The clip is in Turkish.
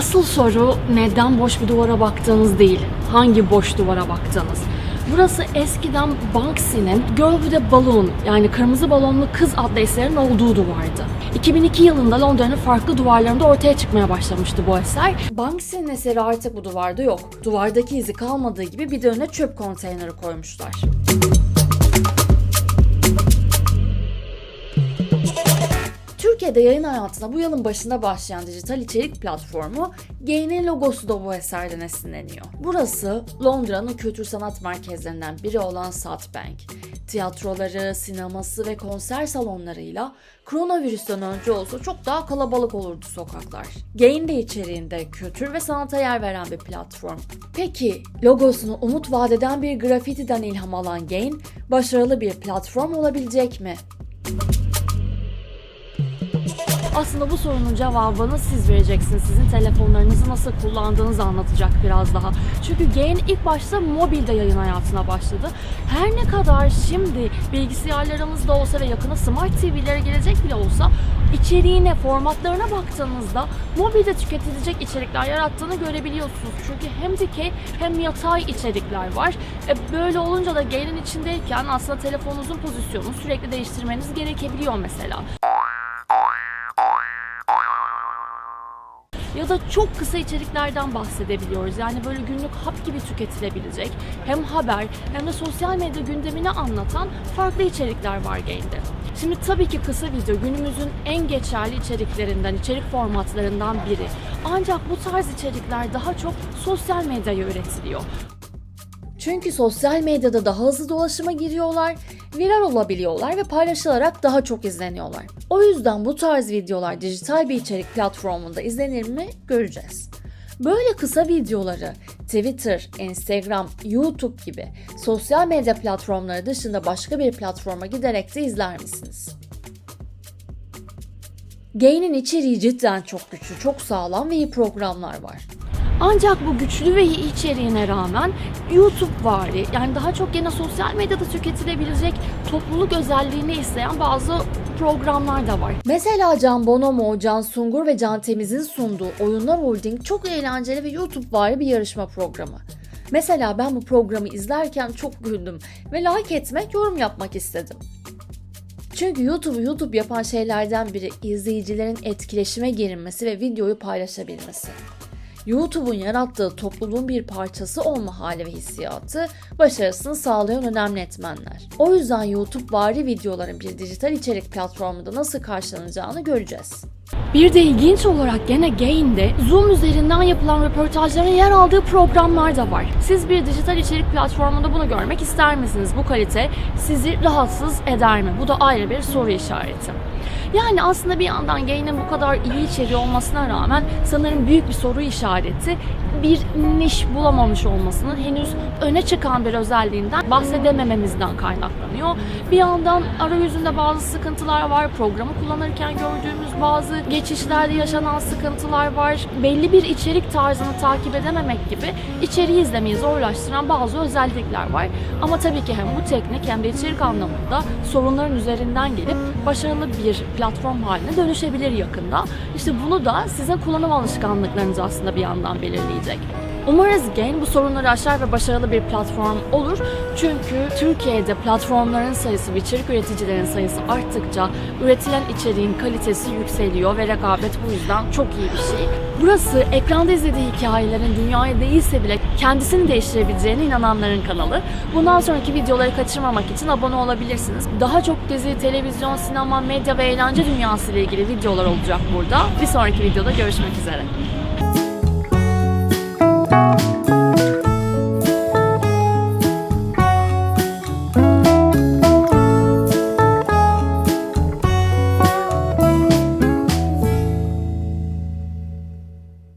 Asıl soru neden boş bir duvara baktığınız değil, hangi boş duvara baktığınız. Burası eskiden Banksy'nin Girl with Balloon yani kırmızı balonlu kız adlı eserin olduğu duvardı. 2002 yılında Londra'nın farklı duvarlarında ortaya çıkmaya başlamıştı bu eser. Banksy'nin eseri artık bu duvarda yok. Duvardaki izi kalmadığı gibi bir de önüne çöp konteyneri koymuşlar. Türkiye'de yayın hayatına bu yılın başında başlayan dijital içerik platformu Gain'in logosu da bu eserden esinleniyor. Burası Londra'nın kültür sanat merkezlerinden biri olan Southbank. Tiyatroları, sineması ve konser salonlarıyla koronavirüsten önce olsa çok daha kalabalık olurdu sokaklar. Gain de içeriğinde kültür ve sanata yer veren bir platform. Peki logosunu umut vadeden bir grafitiden ilham alan Gain başarılı bir platform olabilecek mi? Aslında bu sorunun cevabını siz vereceksiniz. Sizin telefonlarınızı nasıl kullandığınızı anlatacak biraz daha. Çünkü Gain ilk başta mobilde yayın hayatına başladı. Her ne kadar şimdi bilgisayarlarımızda olsa ve yakına smart TV'lere gelecek bile olsa içeriğine, formatlarına baktığınızda mobilde tüketilecek içerikler yarattığını görebiliyorsunuz. Çünkü hem dikey hem yatay içerikler var. E, böyle olunca da Gain'in içindeyken aslında telefonunuzun pozisyonunu sürekli değiştirmeniz gerekebiliyor mesela. Ya da çok kısa içeriklerden bahsedebiliyoruz. Yani böyle günlük hap gibi tüketilebilecek hem haber hem de sosyal medya gündemini anlatan farklı içerikler var Gain'de. Şimdi tabii ki kısa video günümüzün en geçerli içeriklerinden, içerik formatlarından biri. Ancak bu tarz içerikler daha çok sosyal medyaya üretiliyor. Çünkü sosyal medyada daha hızlı dolaşıma giriyorlar, viral olabiliyorlar ve paylaşılarak daha çok izleniyorlar. O yüzden bu tarz videolar dijital bir içerik platformunda izlenir mi göreceğiz. Böyle kısa videoları Twitter, Instagram, YouTube gibi sosyal medya platformları dışında başka bir platforma giderek de izler misiniz? Gain'in içeriği cidden çok güçlü, çok sağlam ve iyi programlar var. Ancak bu güçlü ve içeriğine rağmen YouTube vari yani daha çok gene sosyal medyada tüketilebilecek topluluk özelliğini isteyen bazı programlar da var. Mesela Can Bonomo, Can Sungur ve Can Temiz'in sunduğu Oyunlar Holding çok eğlenceli ve YouTube vari bir yarışma programı. Mesela ben bu programı izlerken çok güldüm ve like etmek, yorum yapmak istedim. Çünkü YouTube'u YouTube yapan şeylerden biri izleyicilerin etkileşime girilmesi ve videoyu paylaşabilmesi. YouTube'un yarattığı topluluğun bir parçası olma hali ve hissiyatı başarısını sağlayan önemli etmenler. O yüzden YouTube vari videoların bir dijital içerik platformunda nasıl karşılanacağını göreceğiz. Bir de ilginç olarak gene Gain'de Zoom üzerinden yapılan röportajların yer aldığı programlar da var. Siz bir dijital içerik platformunda bunu görmek ister misiniz? Bu kalite sizi rahatsız eder mi? Bu da ayrı bir soru işareti. Yani aslında bir yandan Gain'in bu kadar iyi içeriği olmasına rağmen sanırım büyük bir soru işareti bir niş bulamamış olmasının henüz öne çıkan bir özelliğinden bahsedemememizden kaynaklanıyor. Bir yandan arayüzünde bazı sıkıntılar var, programı kullanırken gördüğümüz bazı geçişlerde yaşanan sıkıntılar var. Belli bir içerik tarzını takip edememek gibi içeriği izlemeyi zorlaştıran bazı özellikler var. Ama tabii ki hem bu teknik hem de içerik anlamında sorunların üzerinden gelip başarılı bir platform haline dönüşebilir yakında. İşte bunu da sizin kullanım alışkanlıklarınız aslında bir yandan belirleyecek. Umarız Gain bu sorunları aşar ve başarılı bir platform olur. Çünkü Türkiye'de platformların sayısı ve içerik üreticilerin sayısı arttıkça üretilen içeriğin kalitesi yükseliyor ve rekabet bu yüzden çok iyi bir şey. Burası ekranda izlediği hikayelerin dünyayı değilse bile kendisini değiştirebileceğine inananların kanalı. Bundan sonraki videoları kaçırmamak için abone olabilirsiniz. Daha çok dizi, televizyon, sinema, medya ve eğlence dünyası ile ilgili videolar olacak burada. Bir sonraki videoda görüşmek üzere.